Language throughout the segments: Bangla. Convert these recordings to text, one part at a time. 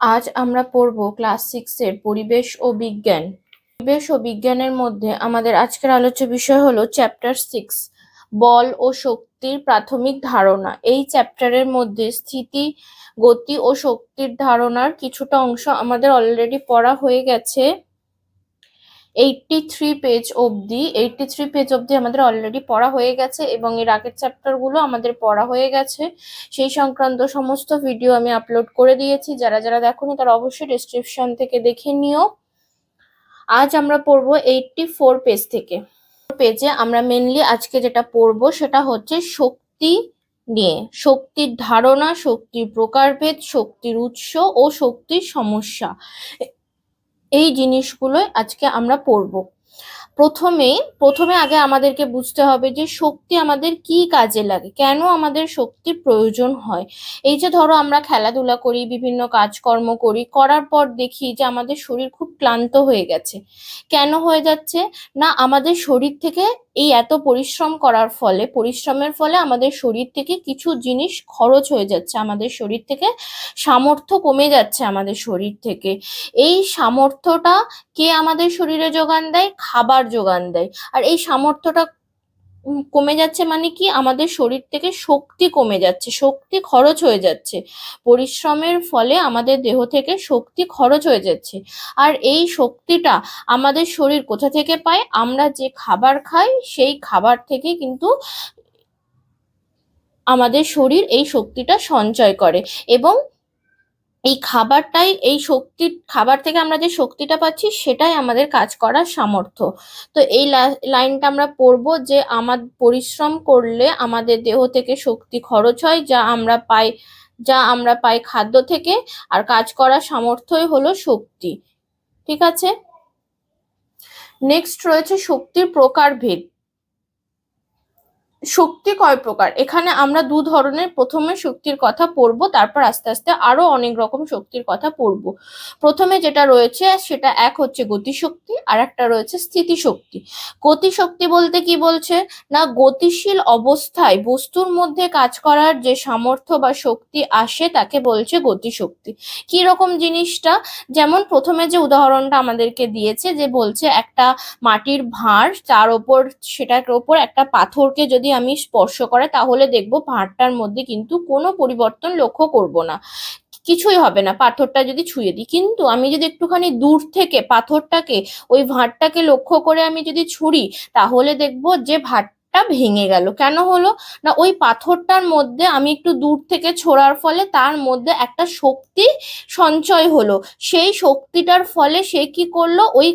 আজ আমরা পড়ব ক্লাস সিক্সের পরিবেশ ও বিজ্ঞান। পরিবেশ ও বিজ্ঞানের মধ্যে আমাদের আজকের আলোচ্য বিষয় হলো চ্যাপ্টার সিক্স, বল ও শক্তির প্রাথমিক ধারণা। এই চ্যাপ্টারের মধ্যে স্থিতি, গতি ও শক্তির ধারণার কিছুটা অংশ আমাদের অলরেডি পড়া হয়ে গেছে। এইটটি থ্রি পেজ অবধি এইটটি থ্রি পেজ অবধি আমাদের অলরেডি পড়া হয়ে গেছে এবং এর আগের চ্যাপ্টারগুলো আমাদের পড়া হয়ে গেছে। সেই সংক্রান্ত সমস্ত ভিডিও আমি আপলোড করে দিয়েছি। যারা যারা দেখোনি তারা অবশ্যই ডিসক্রিপশন থেকে দেখে নিও। আজ আমরা পড়ব এইটটি ফোর পেজ থেকে পেজে আমরা মেনলি আজকে যেটা পড়ব সেটা হচ্ছে শক্তি নিয়ে। শক্তির ধারণা, শক্তির প্রকারভেদ, শক্তির উৎস ও শক্তির সমস্যা। এই জিনিসগুলোই আজকে আমরা পড়ব। প্রথমে প্রথমে আগে আমাদেরকে বুঝতে হবে যে শক্তি আমাদের কি কাজে লাগে, কেন আমাদের শক্তির প্রয়োজন হয়। এই যে ধরো আমরা খেলাধুলা করি, বিভিন্ন কাজকর্ম করি, করার পর দেখি যে আমাদের শরীর খুব ক্লান্ত হয়ে গেছে। কেন হয়ে যাচ্ছে? না, আমাদের শরীর থেকে এই এত পরিশ্রম করার ফলে, পরিশ্রমের ফলে আমাদের শরীর থেকে কিছু জিনিস খরচ হয়ে যাচ্ছে, আমাদের শরীর থেকে সামর্থ্য কমে যাচ্ছে আমাদের শরীর থেকে। এই সামর্থ্যটা কে আমাদের শরীরে যোগান দেয়? খাবার যোগান দেয়। আর এই সামর্থ্যটা কমে যাচ্ছে মানে কি? আমাদের শরীর থেকে শক্তি কমে যাচ্ছে, শক্তি খরচ হয়ে যাচ্ছে। পরিশ্রমের ফলে আমাদের দেহ থেকে শক্তি খরচ হয়ে যাচ্ছে। আর এই শক্তিটা আমাদের শরীর কোথা থেকে পায়? আমরা যে খাবার খাই, সেই খাবার থেকে কিন্তু আমাদের শরীর এই শক্তিটা সঞ্চয় করে। এবং এই খাবারটাই, এই শক্তির, খাবার থেকে আমরা যে শক্তিটা পাচ্ছি, সেটাই আমাদের কাজ করার সামর্থ্য। তো এই লাইনটা আমরা পড়ব যে আমার পরিশ্রম করলে আমাদের দেহ থেকে শক্তি খরচ হয়, যা আমরা পাই, যা আমরা পাই খাদ্য থেকে, আর কাজ করার সামর্থ্যই হলো শক্তি। ঠিক আছে? নেক্সট রয়েছে শক্তির প্রকারভেদ। শক্তি কয় প্রকার? এখানে আমরা দু ধরনের, প্রথমে শক্তির কথা পড়ব, তারপর আস্তে আস্তে আরও অনেক রকম শক্তির কথা পড়ব। প্রথমে যেটা রয়েছে, সেটা এক হচ্ছে গতিশক্তি আর একটা রয়েছে স্থিতিশক্তি। গতিশক্তি বলতে কি বলছে? না, গতিশীল অবস্থায় বস্তুর মধ্যে কাজ করার যে সামর্থ্য বা শক্তি আসে, তাকে বলছে গতিশক্তি। কি রকম জিনিসটা? যেমন প্রথমে যে উদাহরণটা আমাদেরকে দিয়েছে, যে বলছে একটা মাটির ভাঁড়, তার ওপর, সেটার ওপর একটা পাথরকে যদি আমি স্পর্শ করে, তাহলে দেখব ভাঁড়টার মধ্যে কিন্তু কোনো পরিবর্তন লক্ষ্য করব না। কিছুই হবে না, পাথরটা যদি ছুঁয়ে দিই। কিন্তু আমি যদি একটুখানি দূর থেকে পাথরটাকে, ওই ভাঁড়টাকে লক্ষ্য করে আমি যদি ছুঁড়ি, তাহলে দেখব যে ভাঁড় ভেঙে গেল। কেন হলো? না, ওই পাথরটার মধ্যে আমি একটু দূর থেকে ছোড়ার ফলে তার মধ্যে একটা শক্তি সঞ্চয় হলো। সেই শক্তিটার ফলে সে কি করল? ওই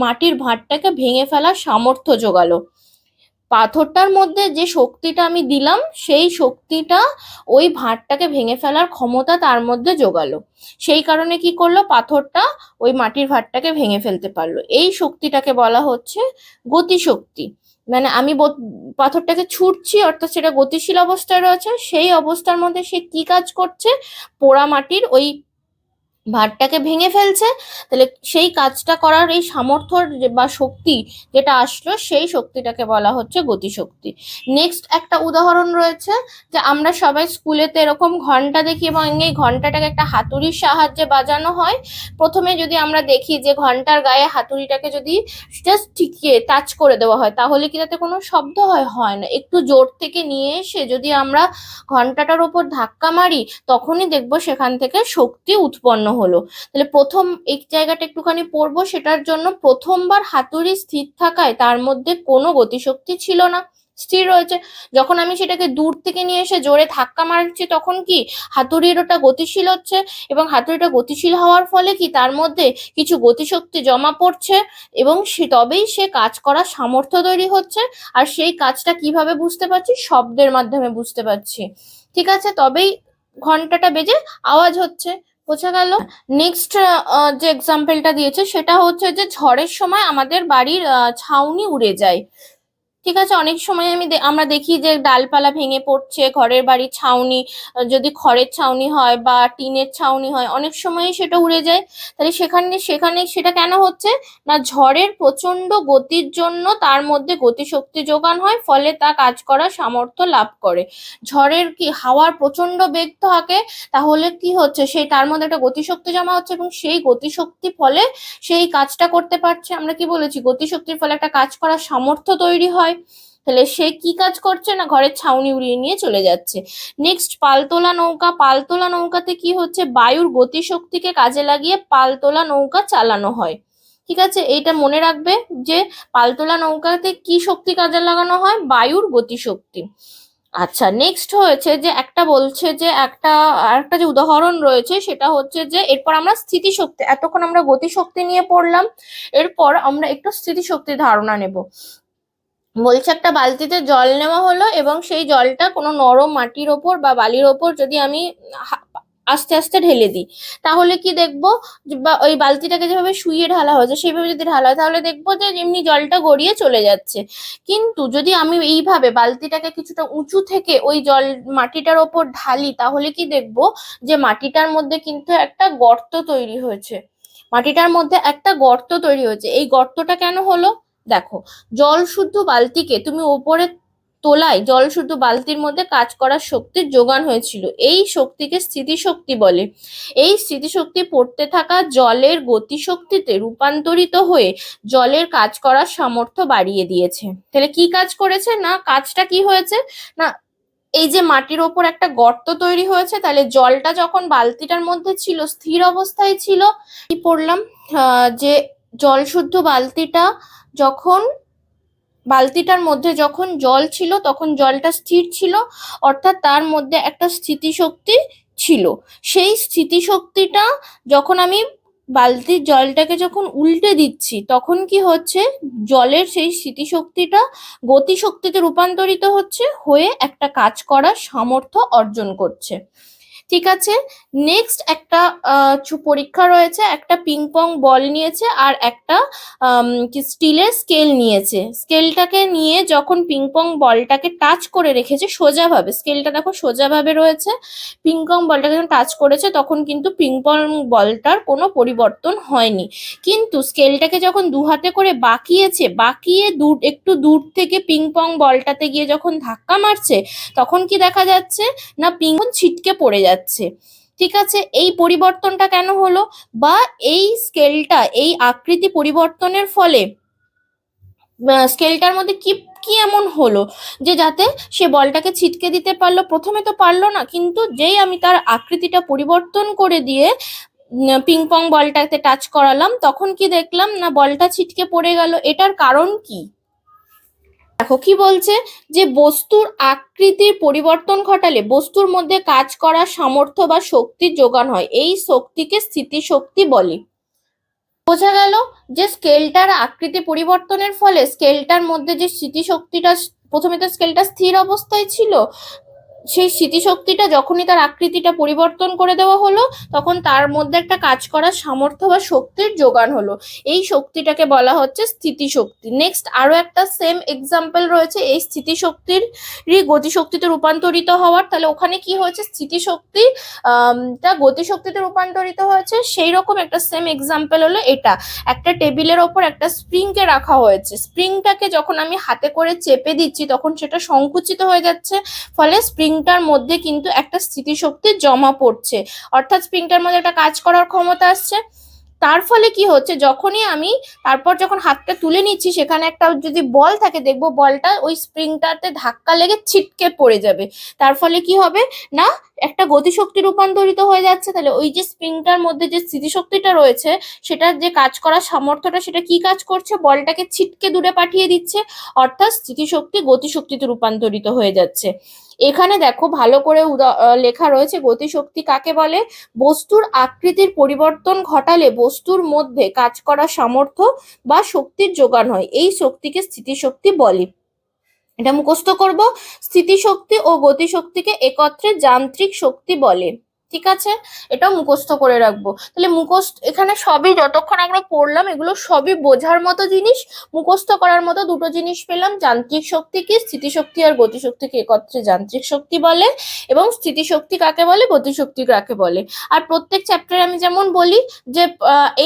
মাটির ভাঁড়টাকে ভেঙে ফেলার সামর্থ্য জোগালো। পাথরটার মধ্যে যে শক্তিটা আমি দিলাম, সেই শক্তিটা ওই ভাঁড়টাকে ভেঙে ফেলার ক্ষমতা তার মধ্যে জোগালো। সেই কারণে কি করল? পাথরটা ওই মাটির ভাঁড়টাকে ভেঙে ফেলতে পারল। এই শক্তিটাকে বলা হচ্ছে গতিশক্তি। মানে আমি পাথরটাকে ছুটছি, অর্থাৎ সেটা গতিশীল অবস্থায় রয়েছে। সেই অবস্থার মধ্যে সে কি কাজ করছে? পোড়া মাটির ওই ভাতটাকে ভেঙে ফেলছে, তাহলে সেই কাজটা করার এই সামর্থ্য বা শক্তি যেটা আসলো, সেই শক্তিটাকে বলা হচ্ছে গতিশক্তি। নেক্সট একটা উদাহরণ রয়েছে যে আমরা সবাই স্কুলেতে এরকম ঘণ্টা দেখি এবং এই ঘন্টাটাকে একটা হাতুড়ির সাহায্যে বাজানো হয়। প্রথমে যদি আমরা দেখি যে ঘণ্টার গায়ে হাতুড়িটাকে যদি জাস্ট ঠিকিয়ে টাচ করে দেওয়া হয়, তাহলে কি তাতে কোনো শব্দ হয়? হয় না। একটু জোর থেকে নিয়ে এসে যদি আমরা ঘন্টাটার ওপর ধাক্কা মারি, তখনই দেখব সেখান থেকে শক্তি উৎপন্ন হলো। তাহলে প্রথম এই জায়গাটা একটুখানি পড়ব, সেটার জন্য প্রথমবার হাতুড়ি স্থির থাকায় তার মধ্যে কোনো গতিশক্তি ছিল না, স্থির রয়েছে। যখন আমি সেটাকে দূর থেকে নিয়ে এসে জোরে ধাক্কা মারছি, তখন কি হাতুড়ির ওটা গতিশীল হচ্ছে এবং হাতুড়িটা গতিশীল হওয়ার ফলে কি তার মধ্যে কিছু গতিশক্তি জমা পড়ছে এবং সে তবেই সে কাজ করার সামর্থ্য তৈরি হচ্ছে। আর সেই কাজটা কীভাবে বুঝতে পারছি? শব্দের মাধ্যমে বুঝতে পারছি। ঠিক আছে? তবেই ঘন্টাটা বেজে আওয়াজ হচ্ছে। বোঝা গেল। নেক্সট যে এক্সাম্পলটা দিয়েছে, সেটা হচ্ছে যে ঝড়ের সময় আমাদের বাড়ির ছাউনি উড়ে যায়। ঠিক আছে, অনেক সময় আমি আমরা দেখি যে ডালপালা ভেঙে পড়ছে, ঘরের বাড়ির ছাউনি যদি খড়ের ছাউনি হয় বা টিনের ছাউনি হয়, অনেক সময়ই সেটা উড়ে যায়। তাহলে সেখানে সেখানে সেটা কেন হচ্ছে? না, ঝড়ের প্রচণ্ড গতির জন্য তার মধ্যে গতিশক্তি যোগান হয়, ফলে তা কাজ করার সামর্থ্য লাভ করে। ঝড়ের কি, হাওয়ার প্রচণ্ড বেগ থাকে, তাহলে কি হচ্ছে? সেই তার মধ্যে একটা গতিশক্তি জমা হচ্ছে এবং সেই গতিশক্তি ফলে সেই কাজটা করতে পারছে। আমরা কি বলেছি? গতিশক্তির ফলে একটা কাজ করার সামর্থ্য তৈরি হয়। তাহলে সে কি কাজ করছে না ঘরের ছাউনি উড়িয়ে নিয়ে চলে যাচ্ছে? নেক্সট পালতোলা নৌকা। পালতোলা নৌকাতে কি হচ্ছে? বায়ুর গতিশক্তিকে কাজে লাগিয়ে পালতোলা নৌকা চালানো হয়। ঠিক আছে? এইটা মনে রাখবে যে পালতোলা নৌকাতে কি শক্তি কাজে লাগানো হয়? বায়ুর গতিশক্তি। আচ্ছা নেক্সট হয়েছে যে একটা বলছে যে একটা, আরেকটা যে উদাহরণ রয়েছে সেটা হচ্ছে যে এরপর আমরা স্থিতিশক্তি, এতক্ষণ আমরা গতিশক্তি নিয়ে পড়লাম, এরপর আমরা একটু স্থিতিশক্তির ধারণা নেব। বলছে একটা বালতিতে জল নেওয়া হলো এবং সেই জলটা কোনো নরম মাটির ওপর বা বালির ওপর যদি আমি আস্তে আস্তে ঢেলে দিই, তাহলে কি দেখব বা ওই বালতিটাকে যেভাবে শুয়ে ঢালা হয়েছে, সেইভাবে যদি ঢালা হয়, তাহলে দেখব যে এমনি জলটা গড়িয়ে চলে যাচ্ছে। কিন্তু যদি আমি এইভাবে বালতিটাকে কিছুটা উঁচু থেকে ওই জল মাটিটার ওপর ঢালি, তাহলে কি দেখব যে মাটিটার মধ্যে কিন্তু একটা গর্ত তৈরি হয়েছে। মাটিটার মধ্যে একটা গর্ত তৈরি হয়েছে। এই গর্তটা কেন হলো? দেখো, জল শুদ্ধ বালতিকে তুমি ওপরে তোলায় জল শুদ্ধ বালতির মধ্যে কাজ করার শক্তির যোগান হয়েছিল। এই শক্তিকে স্থিতিশক্তি বলে। এই স্থিতিশক্তি পড়তে থাকা জলের গতিশক্তিতে রূপান্তরিত হয়ে জলের কাজ করার সামর্থ্য বাড়িয়ে দিয়েছে। তাহলে কি কাজ করেছে? না, কাজটা কি হয়েছে? না, এই যে মাটির ওপর একটা গর্ত তৈরি হয়েছে, তাহলে জলটা যখন বালতিটার মধ্যে ছিল, স্থির অবস্থায় ছিল, কি পড়লাম? যে জল শুদ্ধ বালতিটা যখন বালতিটার মধ্যে যখন জল ছিল, তখন জলটা স্থির ছিল, অর্থাৎ তার মধ্যে একটা স্থিতিশক্তি ছিল। সেই স্থিতিশক্তিটা যখন আমি বালতির জলটাকে যখন উল্টে দিচ্ছি, তখন কি হচ্ছে? জলের সেই স্মৃতিশক্তিটা গতিশক্তিতে রূপান্তরিত হচ্ছে, হয়ে একটা কাজ করার সামর্থ্য অর্জন করছে। ঠিক আছে? নেক্সট একটা পরীক্ষা রয়েছে, একটা পিং পং বল নিয়েছে আর একটা স্টিলের স্কেল নিয়েছে। স্কেলটাকে নিয়ে যখন পিং পং বলটাকে টাচ করে রেখেছে, সোজাভাবে স্কেলটা দেখো সোজাভাবে রয়েছে পিং পং বলটাকে যখন টাচ করেছে, তখন কিন্তু পিং পং বলটার কোনো পরিবর্তন হয়নি। কিন্তু স্কেলটাকে যখন দু হাতে করে বাঁকিয়েছে, বাঁকিয়ে দূর একটু দূর থেকে পিং পং বলটাতে গিয়ে যখন ধাক্কা মারছে, তখন কি দেখা যাচ্ছে? না পং ছিটকে পড়ে যাচ্ছে। ঠিক আছে, এই পরিবর্তনটা কেন হলো? বা এই স্কেলটা, এই আকৃতি পরিবর্তনের ফলে স্কেলটার মধ্যে কি কি এমন হলো? যে যাতে সে বলটাকে ছিটকে দিতে পারল, প্রথমে তো পারল না, কিন্তু যেই আমি তার আকৃতিটা পরিবর্তন করে দিয়ে পিং পং বলটাতে টাচ করালাম, তখন কি দেখলাম? না, বলটা ছিটকে পড়ে গেল। এটার কারণ কি? দেখো কি বলছে? যে বস্তুর আকৃতির পরিবর্তন ঘটালে বস্তুর মধ্যে কাজ করার সামর্থ্য বা শক্তি যোগান হয়। এই শক্তিকে স্থিতিশক্তি বলে। বোঝা গেল যে স্কেলটার আকৃতি পরিবর্তনের ফলে স্কেলটার মধ্যে যে স্মৃতিশক্তিটা প্রথমে তো স্কেলটা স্থির অবস্থায় ছিল সেই স্মৃতিশক্তিটা যখনই তার আকৃতিটা পরিবর্তন করে দেওয়া হলো, তখন তার মধ্যে একটা কাজ করার সামর্থ্য বা শক্তির যোগান হলো। এই শক্তিটাকে বলা হচ্ছে স্থিতিশক্তি। নেক্সট আরও একটা সেম এক্সাম্পল রয়েছে। এই স্থিতিশক্তির গতিশক্তিতে রূপান্তরিত হওয়ার। তাহলে ওখানে কি হয়েছে? স্থিতিশক্তি তা গতিশক্তিতে রূপান্তরিত হয়েছে। সেই রকম একটা সেম এক্সাম্পল হলো এটা। একটা টেবিলের ওপর একটা স্প্রিংকে রাখা হয়েছে। স্প্রিংটাকে যখন আমি হাতে করে চেপে দিচ্ছি, তখন সেটা সংকুচিত হয়ে যাচ্ছে। ফলে স্প্রিংটার মধ্যে কিন্তু একটা স্থিতিশক্তি জমা পড়ছে। অর্থাৎ স্প্রিংটার মধ্যে একটা কাজ করার ক্ষমতা আসছে। তার ফলে কি হচ্ছে? যখনই আমি তারপর যখন হাতটা তুলে নিচ্ছি, সেখানে একটা যদি বল থাকে, দেখব বলটা ওই স্প্রিংটাতে ধাক্কা লেগে ছিটকে পড়ে যাবে। তার ফলে কি হবে? না একটা গতিশক্তি রূপান্তরিত হয়ে যাচ্ছে, তাহলে ওই যে স্প্রিংটার মধ্যে যে স্থিতিশক্তিটা রয়েছে সেটার যে কাজ করার সামর্থ্যটা, সেটা কি কাজ করছে? বলটাকে ছিটকে দূরে পাঠিয়ে দিচ্ছে, অর্থাৎ স্থিতিশক্তি গতিশক্তিতে রূপান্তরিত হয়ে যাচ্ছে। এখানে দেখো ভালো করে লেখা রয়েছে গতিশক্তি কাকে বলে? বস্তুর আকৃতির পরিবর্তন ঘটালে বস্তুর মধ্যে কাজ করার সামর্থ্য বা শক্তির যোগান হয়। এই শক্তিকে স্থিতিশক্তি বলে। এটা মুখস্থ করব। স্থিতিশক্তি ও গতিশক্তিকে একত্রে যান্ত্রিক শক্তি বলে। ঠিক আছে? এটাও মুখস্থ করে রাখব। তাহলে মুখস্থ, এখানে সবই যতক্ষণ আমরা পড়লাম, এগুলো সবই বোঝার মতো জিনিস, মুখস্থ করার মতো দুটো জিনিস পেলাম, যান্ত্রিক শক্তি কি? স্থিতিশক্তি আর গতিশক্তিকে একত্রে যান্ত্রিক শক্তি বলে এবং স্থিতিশক্তি কাকে বলে? গতিশক্তি কাকে বলে। আর প্রত্যেক চ্যাপ্টারে আমি যেমন বলি যে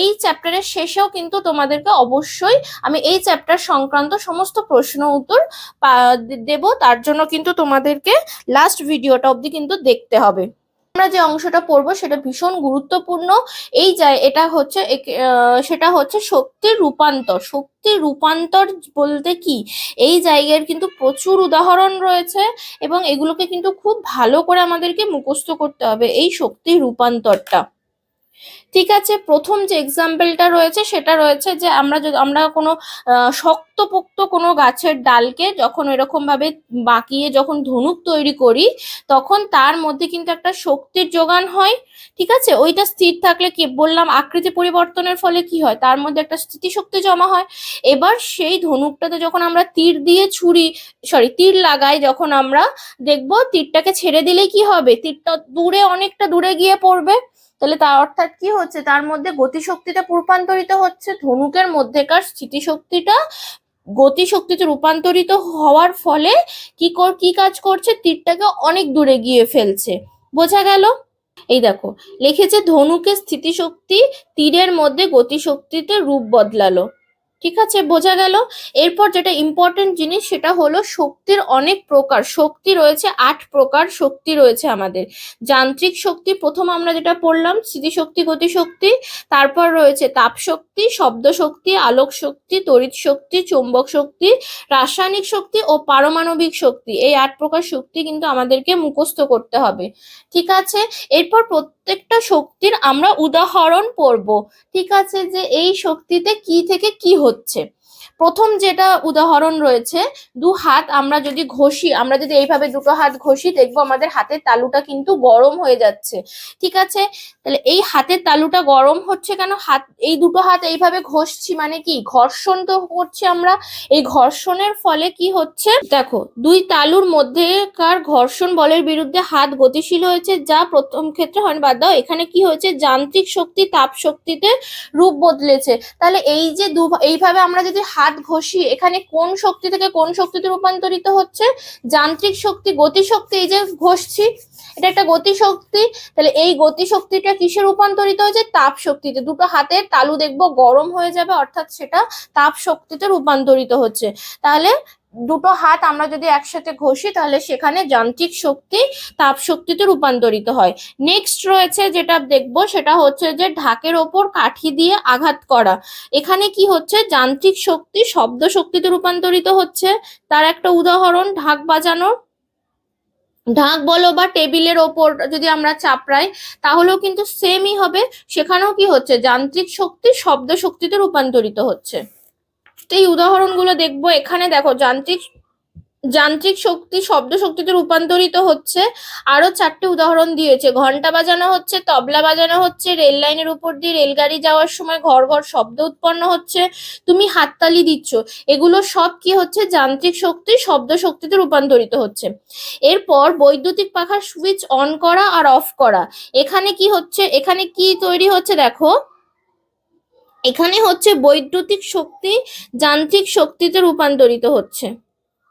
এই চ্যাপ্টারের শেষেও কিন্তু তোমাদেরকে অবশ্যই আমি এই চ্যাপ্টার সংক্রান্ত সমস্ত প্রশ্ন উত্তর দেব। তার জন্য কিন্তু তোমাদেরকে লাস্ট ভিডিওটা অবধি কিন্তু দেখতে হবে। আমরা যে অংশটা পড়ব সেটা ভীষণ গুরুত্বপূর্ণ। এই যায় এটা হচ্ছে সেটা হচ্ছে শক্তির রূপান্তর। শক্তির রূপান্তর বলতে কি? এই জায়গার কিন্তু প্রচুর উদাহরণ রয়েছে এবং এগুলোকে কিন্তু খুব ভালো করে আমাদেরকে মুখস্থ করতে হবে এই শক্তির রূপান্তরটা। ঠিক আছে, প্রথম যে এক্সাম্পলটা রয়েছে সেটা রয়েছে যে আমরা যদি, আমরা কোনো শক্তপোক্ত কোনো গাছের ডালকে যখন এরকম ভাবে বাঁকিয়ে যখন ধনুক তৈরি করি, তখন তার মধ্যে কিন্তু একটা শক্তির যোগান হয়, ঠিক আছে? ওইটা স্থির থাকলে কি বললাম, আকৃতি পরিবর্তনের ফলে কি হয়? তার মধ্যে একটা স্থিতিশক্তি জমা হয়। এবার সেই ধনুকটাতে যখন আমরা তীর দিয়ে ছুরি সরি তীর লাগাই যখন আমরা, দেখব তীরটাকে ছেড়ে দিলে কি হবে? তীরটা দূরে, অনেকটা দূরে গিয়ে পড়বে। তাহলে তার অর্থাৎ কি হচ্ছে? তার মধ্যে গতিশক্তিটা রূপান্তরিত হচ্ছে, ধনুকের মধ্যেকার স্থিতিশক্তিটা গতিশক্তিতে রূপান্তরিত হওয়ার ফলে কি কর, কি কাজ করছে? তীরটাকে অনেক দূরে গিয়ে ফেলছে। বোঝা গেল? এই দেখো, লিখেছে ধনুকের স্থিতিশক্তি তীরের মধ্যে গতিশক্তিতে রূপ বদলালো। ঠিক আছে, বোঝা গেল। এরপর যেটা ইম্পর্টেন্ট জিনিস সেটা হলো শক্তির অনেক প্রকার, শক্তি রয়েছে, আট প্রকার শক্তি রয়েছে আমাদের। যান্ত্রিক শক্তি, প্রথম আমরা যেটা পড়লাম, স্মৃতিশক্তি, গতিশক্তি, তারপর রয়েছে তাপ শক্তি শব্দ শক্তি আলোক শক্তি তড়িৎ শক্তি, চৌম্বক শক্তি, রাসায়নিক শক্তি ও পারমাণবিক শক্তি। এই আট প্রকার শক্তি কিন্তু আমাদেরকে মুখস্থ করতে হবে। ঠিক আছে? এরপর প্রত্যেকটা শক্তির আমরা উদাহরণ পড়ব। ঠিক আছে যে এই শক্তিতে কি থেকে কি হচ্ছে। প্রথম যেটা উদাহরণ রয়েছে, দু হাত আমরা যদি ঘষি, আমরা যদি এইভাবে দুটো হাত ঘষি, দেখব আমাদের হাতের তালুটা কিন্তু গরম হয়ে যাচ্ছে। ঠিক আছে? তাহলে এই হাতের তালুটা গরম হচ্ছে কেন? হাত, এই দুটো হাত এইভাবে ঘষছি মানে কি? ঘর্ষণ তো করছি আমরা। এই ঘর্ষণের ফলে কি হচ্ছে? দেখো, দুই তালুর মধ্যেকার ঘর্ষণ বলের বিরুদ্ধে হাত গতিশীল হয়েছে, যা প্রথম ক্ষেত্রে হয় বাদ দাও। এখানে কি হয়েছে? যান্ত্রিক শক্তি তাপ শক্তিতে রূপ বদলেছে। তাহলে এই যে দু, এইভাবে আমরা যদি হাত ঘষি, এখানে কোন শক্তি থেকে কোন শক্তিতে রূপান্তরিত হচ্ছে? যান্ত্রিক শক্তি, গতিশক্তি, এই যে ঘষছি, এটা একটা গতিশক্তি। তাহলে এই গতিশক্তিটা কিসে রূপান্তরিত হয়েছে? তাপ শক্তিতে। দুটো হাতের তালু দেখব গরম হয়ে যাবে, অর্থাৎ সেটা তাপ শক্তিতে রূপান্তরিত হচ্ছে। তাহলে দুটো হাত আমরা যদি একসাথে ঘষি, তাহলে সেখানে যান্ত্রিক শক্তি তাপ শক্তিতে রূপান্তরিত হয়। নেক্সট রয়েছে যেটা দেখব, সেটা হচ্ছে যে ঢাকের ওপর কাঠি দিয়ে আঘাত করা। এখানে কি হচ্ছে? যান্ত্রিক শক্তি শব্দ শক্তিতে রূপান্তরিত হচ্ছে। তার একটা উদাহরণ, ঢাক বাজানোর। ঢাক বলো বা টেবিলের ওপর যদি আমরা চাপড়াই, তাহলেও কিন্তু সেমই হবে। সেখানেও কি হচ্ছে? যান্ত্রিক শক্তি শব্দ শক্তিতে রূপান্তরিত হচ্ছে। এই উদাহরণগুলো দেখব। এখানে দেখো, যান্ত্রিক যান্ত্রিক শক্তি শব্দ শক্তিতে রূপান্তরিত হচ্ছে। আরও চারটে উদাহরণ দিয়েছে। ঘণ্টা বাজানো হচ্ছে, তবলা বাজানো হচ্ছে, রেল লাইনের উপর দিয়ে রেলগাড়ি যাওয়ার সময় ঘর ঘর শব্দ উৎপন্ন হচ্ছে। তুমি হাততালি দিচ্ছ। এগুলো সব কি হচ্ছে? যান্ত্রিক শক্তি শব্দ শক্তিতে রূপান্তরিত হচ্ছে। এরপর বৈদ্যুতিক পাখার সুইচ অন করা আর অফ করা। এখানে কি হচ্ছে? এখানে কি তৈরি হচ্ছে? দেখো এখানে হচ্ছে বৈদ্যুতিক শক্তি যান্ত্রিক শক্তিতে রূপান্তরিত হচ্ছে।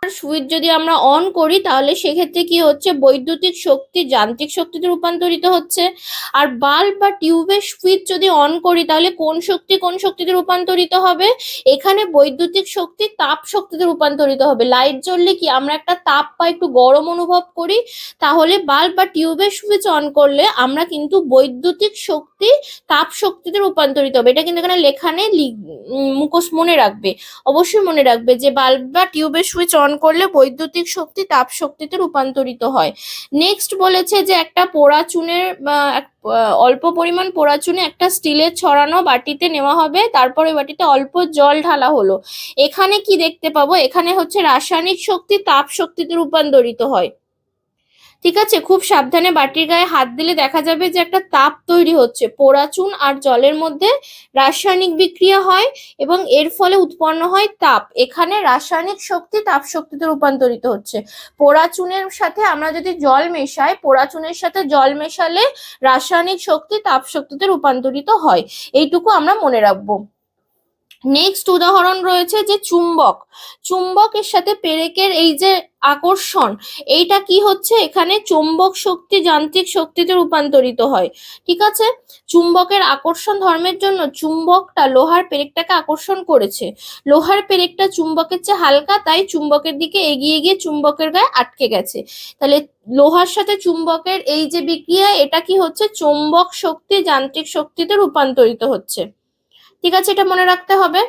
সুইচ যদি আমরা অন করি, তাহলে সেক্ষেত্রে কি হচ্ছে? বৈদ্যুতিক শক্তি, যান্ত্রিক শক্তিতে রূপান্তরিত হচ্ছে। আর বাল্ব বা টিউবের সুইচ যদি অন করি, তাহলে কোন শক্তি কোন শক্তিতে রূপান্তরিত হবে? এখানে বৈদ্যুতিক শক্তি তাপ শক্তিতে রূপান্তরিত হবে। লাইট জ্বললে কি আমরা একটা তাপ বা একটু গরম অনুভব করি? তাহলে বাল্ব বা টিউবের সুইচ অন করলে আমরা কিন্তু বৈদ্যুতিক শক্তি তাপ শক্তিতে রূপান্তরিত হবে। এটা কিন্তু এখানে লেখা নেই লি- মুখোশ মনে রাখবে। অবশ্যই মনে রাখবে যে বাল্ব বা টিউবের সুইচ অন করলে বৈদ্যুতিক শক্তি তাপ শক্তিতে রূপান্তরিত হয়। নেক্সট বলেছে যে একটা পোড়া চুনের অল্প পরিমাণ পোড়া চুনে একটা স্টিলের ছড়ানো বাটিতে নেওয়া হবে, তারপরে ওই বাটিতে অল্প জল ঢালা হলো। এখানে কি দেখতে পাবো? এখানে হচ্ছে রাসায়নিক শক্তি তাপ শক্তিতে রূপান্তরিত হয়। ঠিক আছে? খুব সাবধানে বাটির গায়ে হাত দিলে দেখা যাবে যে একটা তাপ তৈরি হচ্ছে। পোড়া চুন আর জলের মধ্যে রাসায়নিক বিক্রিয়া হয় এবং এর ফলে উৎপন্ন হয় তাপ। এখানে রাসায়নিক শক্তি তাপ শক্তিতে রূপান্তরিত হচ্ছে। পোড়া চুনের সাথে আমরা যদি জল মেশাই, পোড়া চুনের সাথে জল মেশালে রাসায়নিক শক্তি তাপ শক্তিতে রূপান্তরিত হয়। এইটুকু আমরা মনে রাখব। নেক্সট উদাহরণ রয়েছে যে চুম্বক। চুম্বকের সাথে পেরেকের এই যে আকর্ষণ, এইটা কি হচ্ছে? এখানে চুম্বক শক্তি যান্ত্রিক শক্তিতে রূপান্তরিত হয়। ঠিক আছে? চুম্বকের আকর্ষণ ধর্মের জন্য চুম্বকটা লোহার পেরেকটাকে আকর্ষণ করেছে। লোহার পেরেকটা চুম্বকের চেয়ে হালকা, তাই চুম্বকের দিকে এগিয়ে গিয়ে চুম্বকের গায়ে আটকে গেছে। তাহলে লোহার সাথে চুম্বকের এই যে বিক্রিয়া, এটা কি হচ্ছে? চুম্বক শক্তি যান্ত্রিক শক্তিতে রূপান্তরিত হচ্ছে। ঠিক আছে, এটা মনে রাখতে হবে।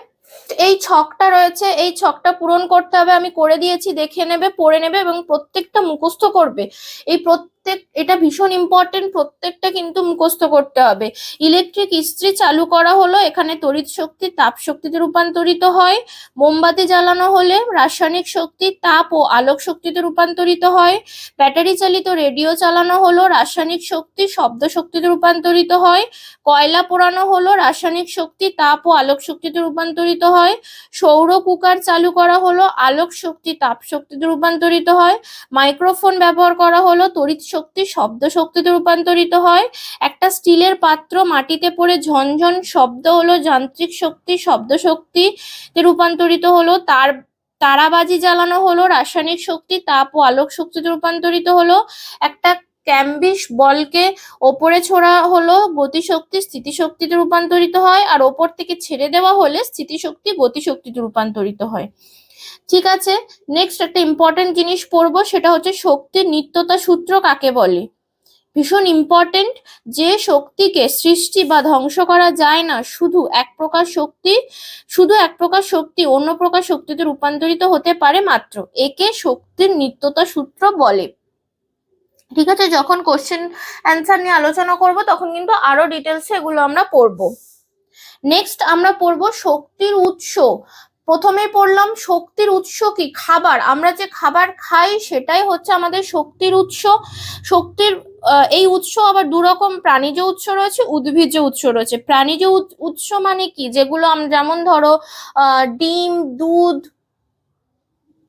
এই ছকটা রয়েছে, এই ছকটা পূরণ করতে হবে। আমি করে দিয়েছি, দেখে নেবে, পড়ে নেবে এবং প্রত্যেকটা মুখস্থ করবে। এই প্রত্যেক এটা ভীষণ ইম্পর্টেন্ট প্রত্যেকটা কিন্তু মুখস্থ করতে হবে। ইলেকট্রিক ইস্ত্রি চালু করা হলো, এখানে তড়িৎ শক্তি, তাপ শক্তিতে রূপান্তরিত হয়। মোমবাতি জ্বালানো হলে রাসায়নিক শক্তি, তাপ ও আলোক শক্তিতে রূপান্তরিত হয়। ব্যাটারি চালিত রেডিও চালানো হলো, রাসায়নিক শক্তি, শব্দ শক্তিতে রূপান্তরিত হয়। কয়লা পোড়ানো হলো, রাসায়নিক শক্তি, তাপ ও আলোক শক্তিতে রূপান্তরিত হয়। সৌর কুকার চালু করা হলো, আলোক শক্তি, তাপ শক্তিতে রূপান্তরিত হয়। মাইক্রোফোন ব্যবহার করা হলো, তড়িৎ শক্তি শব্দ শক্তিতে রূপান্তরিত হয়। একটা স্টিলের পাত্র মাটিতে পড়ে ঝনঝন শব্দ হলো যান্ত্রিক শক্তি, শব্দ শক্তিতে রূপান্তরিত হলো। তার, তারাবাজি জ্বালানো হলো, রাসায়নিক শক্তি, তাপ ও আলোক শক্তিতে রূপান্তরিত হলো। একটা ক্যাম্বিস বলকে ওপরে ছোড়া হলো, গতিশক্তি স্থিতিশক্তিতে রূপান্তরিত হয়। আর ওপর থেকে ছেড়ে দেওয়া হলে স্থিতিশক্তি গতিশক্তিতে রূপান্তরিত হয়। ঠিক আছে? নেক্সট একটা ইম্পর্টেন্ট জিনিস পড়ব, সেটা হচ্ছে শক্তির নিত্যতা সূত্র কাকে বলে? ভীষণ ইম্পর্টেন্ট যে শক্তিকে সৃষ্টি বা ধ্বংস করা যায় না, শুধু এক প্রকার শক্তি, শুধু এক প্রকার শক্তি, অন্য প্রকার শক্তিতে রূপান্তরিত হতে পারে মাত্র। একে শক্তির নিত্যতা সূত্র বলে। ঠিক আছে? যখন কোশ্চেন অ্যান্সার নিয়ে আলোচনা করব, তখন কিন্তু আরও ডিটেলসে এগুলো আমরা পড়ব। নেক্সট আমরা পড়ব শক্তির উৎস। প্রথমে পড়লাম শক্তির উৎস কি? খাবার। আমরা যে খাবার খাই সেটাই হচ্ছে আমাদের শক্তির উৎস। শক্তির এই উৎস আবার দুরকম প্রাণীজ উৎস রয়েছে, উদ্ভিজ্জ উৎস রয়েছে। প্রাণীজ উৎ- উৎস মানে কি? যেগুলো যেমন ধরো ডিম, দুধ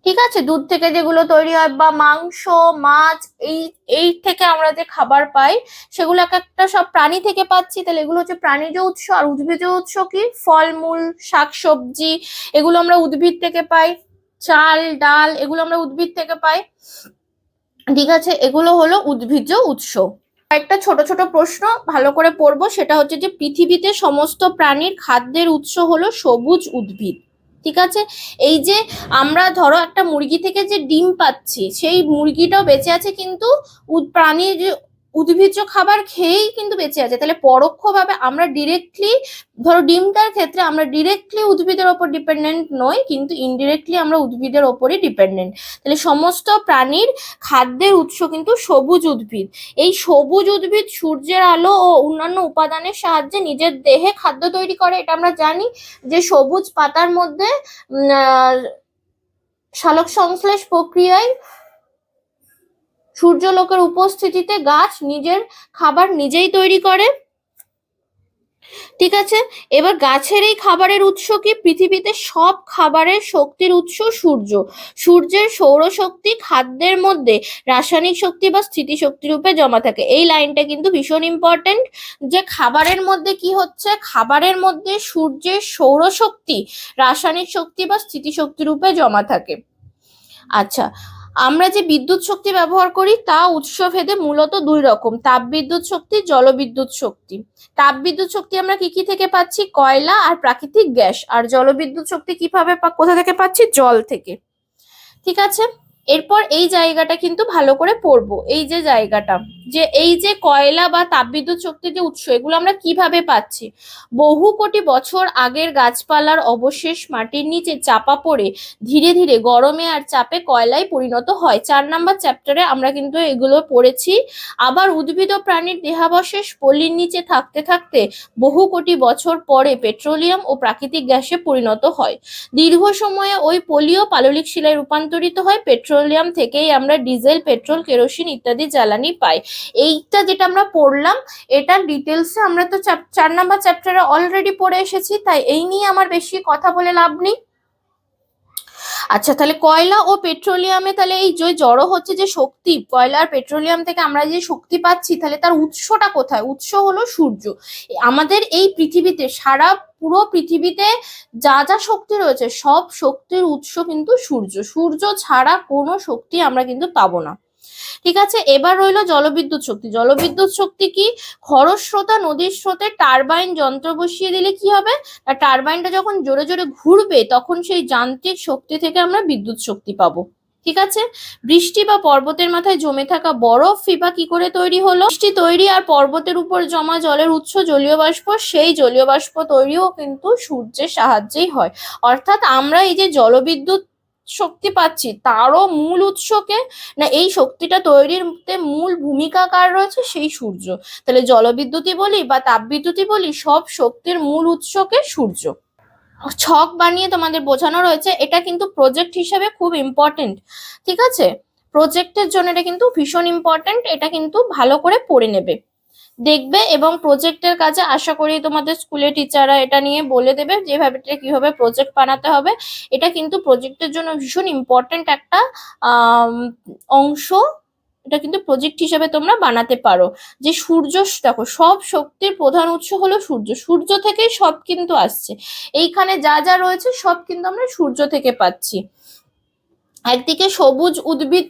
ঠিক আছে? দুধ থেকে যেগুলো তৈরি হয় বা মাংস, মাছ, এই এই থেকে আমরা যে খাবার পাই সেগুলো এক একটা সব প্রাণী থেকে পাচ্ছি। তাহলে এগুলো হচ্ছে প্রাণীজ উৎস। আর উদ্ভিজ উৎস কি? ফলমূল, শাকসবজি, এগুলো আমরা উদ্ভিদ থেকে পাই। চাল, ডাল, এগুলো আমরা উদ্ভিদ থেকে পাই। ঠিক আছে? এগুলো হলো উদ্ভিজ্জ উৎস। একটা ছোট ছোট প্রশ্ন ভালো করে পড়ব। সেটা হচ্ছে যে পৃথিবীতে সমস্ত প্রাণীর খাদ্যের উৎস হলো সবুজ উদ্ভিদ। ঠিক আছে? এই যে আমরা ধরো একটা মুরগি থেকে যে ডিম পাচ্ছি, সেই মুরগিটাও বেঁচে আছে কিন্তু প্রাণীর উদ্ভিজ্জ খাবার খেয়েই কিন্তু বেঁচে আছে। তাহলে পরোক্ষভাবে আমরা ডিরেক্টলি ধরো ডিমটার ক্ষেত্রে আমরা ডিরেক্টলি উদ্ভিদের ওপর ডিপেন্ডেন্ট নই, কিন্তু ইনডিরেক্টলি আমরা উদ্ভিদের ওপরই ডিপেন্ডেন্ট তাহলে সমস্ত প্রাণীর খাদ্যের উৎস কিন্তু সবুজ উদ্ভিদ। এই সবুজ উদ্ভিদ সূর্যের আলো ও অন্যান্য উপাদানের সাহায্যে নিজের দেহে খাদ্য তৈরি করে, এটা আমরা জানি। যে সবুজ পাতার মধ্যে সালোক সংশ্লেষ প্রক্রিয়ায় সূর্যলোকের উপস্থিতিতে গাছ নিজের খাবার নিজেই তৈরি করে। ঠিক আছে? এবার গাছের এই খাবারের উৎস কি? পৃথিবীতে সব খাবারের শক্তির উৎস সূর্য। সূর্যের সৌরশক্তি খাদ্যের মধ্যে রাসায়নিক শক্তি বা স্থিতিশক্তি রূপে জমা থাকে। এই লাইনটা কিন্তু ভীষণ ইম্পর্টেন্ট যে খাবারের মধ্যে কি হচ্ছে? খাবারের মধ্যে সূর্যের সৌরশক্তি রাসায়নিক শক্তি বা স্থিতিশক্তি রূপে জমা থাকে। আচ্ছা আমরা যে বিদ্যুৎ শক্তি ব্যবহার করি, তা উৎস ভেদে মূলত দুই রকম তাপ বিদ্যুৎ শক্তি, জলবিদ্যুৎ শক্তি। তাপ বিদ্যুৎ শক্তি আমরা কি কি থেকে পাচ্ছি? কয়লা আর প্রাকৃতিক গ্যাস। আর জলবিদ্যুৎ শক্তি কীভাবে কোথা থেকে পাচ্ছি? জল থেকে। ঠিক আছে? এরপর এই জায়গাটা কিন্তু ভালো করে পড়ব। এই যে জায়গাটা, যে এই যে কয়লা বা তাপবিদ্যুৎ শক্তির যে উৎস, এগুলো আমরা কীভাবে পাচ্ছি? বহু কোটি বছর আগের গাছপালার অবশেষ মাটির নিচে চাপা পড়ে ধীরে ধীরে গরমে আর চাপে কয়লায় পরিণত হয়। চার নাম্বার চ্যাপ্টারে আমরা কিন্তু এগুলো পড়েছি। আবার উদ্ভিদ ও প্রাণীর দেহাবশেষ পল্লীর নিচে থাকতে থাকতে বহু কোটি বছর পরে পেট্রোলিয়াম ও প্রাকৃতিক গ্যাসে পরিণত হয়। দীর্ঘ সময়ে ওই পলিও পাললিক শিলায় রূপান্তরিত হয় পেট্রোলিয়াম থেকেই আমরা ডিজেল, পেট্রোল, কেরোসিন ইত্যাদি জ্বালানি পাই। এইটা যেটা আমরা পড়লাম, এটার ডিটেলসে আমরা তো চার নাম্বার চ্যাপ্টারে অলরেডি পড়ে এসেছি, তাই এই নিয়ে আমার বেশি কথা বলে লাভ নেই। আচ্ছা তাহলে কয়লা ও পেট্রোলিয়ামে তাহলে এই যে জড়ো হচ্ছে যে শক্তি, কয়লা আর পেট্রোলিয়াম থেকে আমরা যে শক্তি পাচ্ছি, তাহলে তার উৎসটা কোথায়? উৎস হলো সূর্য। আমাদের এই পৃথিবীতে, সারা পুরো পৃথিবীতে যা যা শক্তি রয়েছে, সব শক্তির উৎস কিন্তু সূর্য। সূর্য ছাড়া কোনো শক্তি আমরা কিন্তু পাবো না। ঠিক আছে? এবার রইল জলবিদ্যুৎ শক্তি। জলবিদ্যুৎ শক্তি কি? খরস্রোতা নদীর স্রোতে টারবাইন যন্ত্র বসিয়ে দিলে কি হবে? টারবাইনটা যখন জোরে জোরে ঘুরবে, তখন সেই যান্ত্রিক শক্তি থেকে আমরা বিদ্যুৎ শক্তি পাবো। ঠিক আছে? বৃষ্টি বা পর্বতের মাথায় জমে থাকা বরফ ফিবা কি করে তৈরি হলো? বৃষ্টি তৈরি আর পর্বতের উপর জমা জলের উৎস জলীয় বাষ্প, সেই জলীয় বাষ্প তৈরিও কিন্তু সূর্যের সাহায্যেই হয়। অর্থাৎ আমরা এই যে জলবিদ্যুৎ শক্তি পাচ্ছি, তারও মূল উৎসকে না এই শক্তিটা তৈরির মূল ভূমিকা কার রয়েছে? সেই সূর্য। তাহলে জলবিদ্যুৎই বলি বা তাপবিদ্যুৎই বলি, সব শক্তির মূল উৎসকে সূর্য। ছক বানিয়ে তোমাদের বোঝানো রয়েছে, এটা কিন্তু প্রজেক্ট হিসাবে খুব ইম্পর্টেন্ট ঠিক আছে? প্রজেক্টের জন্য এটা কিন্তু ভীষণ ইম্পর্টেন্ট এটা কিন্তু ভালো করে পড়ে নেবে। দেখবে এবং প্রজেক্টের কাজে আশা করি তোমাদের স্কুলে টিচাররা এটা নিয়ে বলে দেবে যেভাবে এটা কীভাবে প্রজেক্ট বানাতে হবে। এটা কিন্তু প্রজেক্টের জন্য ভীষণ ইম্পর্টেন্ট একটা অংশ। এটা কিন্তু প্রজেক্ট হিসেবে তোমরা বানাতে পারো। যে সূর্য, দেখো, সব শক্তির প্রধান উৎস হলো সূর্য। সূর্য থেকেই সব কিন্তু আসছে। এইখানে যা যা রয়েছে সব কিন্তু আমরা সূর্য থেকে পাচ্ছি। একদিকে সবুজ উদ্ভিদ,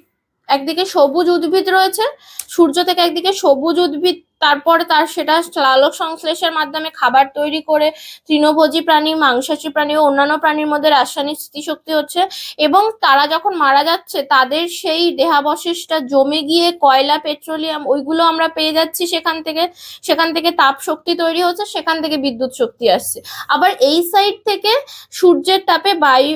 একদিকে সবুজ উদ্ভিদ রয়েছে। সূর্য থেকে একদিকে সবুজ উদ্ভিদ তারপরে তার সেটা লালক সংশ্লেষের মাধ্যমে খাবার তৈরি করে তৃণভোজী প্রাণী, মাংসাশী প্রাণী ও অন্যান্য প্রাণীর মধ্যে রাসায়নিক স্মৃতিশক্তি হচ্ছে এবং তারা যখন মারা যাচ্ছে তাদের সেই দেহাবশেষটা জমে গিয়ে কয়লা, পেট্রোলিয়াম ওইগুলো আমরা পেয়ে যাচ্ছি সেখান থেকে। সেখান থেকে তাপ শক্তি তৈরি হচ্ছে, সেখান থেকে বিদ্যুৎ শক্তি আসছে। আবার এই সাইড থেকে সূর্যের তাপে বায়ু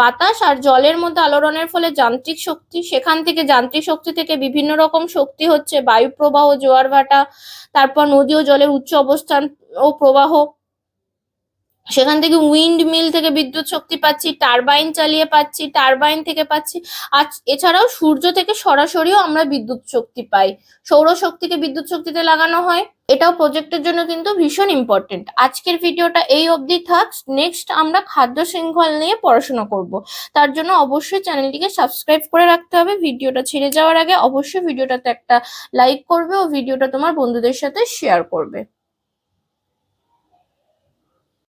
বাতাস আর জলের মধ্যে আলোড়নের ফলে যান্ত্রিক শক্তি, সেখান থেকে যান্ত্রিক শক্তি থেকে বিভিন্ন রকম শক্তি হচ্ছে বায়ু প্রবাহ জোয়ার ভাটা, তারপর নদী ও জলের উচ্চ অবস্থান ও প্রবাহ সেখান থেকে উইন্ড মিল থেকে বিদ্যুৎ শক্তি পাচ্ছি টারবাইন চালিয়ে পাচ্ছি টারবাইন থেকে পাচ্ছি। আর এছাড়াও সূর্য থেকে সরাসরিও আমরা বিদ্যুৎ শক্তি পাই। সৌরশক্তিকে বিদ্যুৎ শক্তিতে লাগানো হয়। এটাও প্রজেক্টের জন্য কিন্তু ভীষণ ইম্পর্টেন্ট আজকের ভিডিওটা এই অবধি থাক। নেক্সট আমরা খাদ্য শৃঙ্খল নিয়ে পড়াশোনা করব। তার জন্য অবশ্যই চ্যানেলটিকে সাবস্ক্রাইব করে রাখতে হবে। ভিডিওটা ছেড়ে যাওয়ার আগে অবশ্যই ভিডিওটাতে একটা লাইক করবে ও ভিডিওটা তোমার বন্ধুদের সাথে শেয়ার করবে।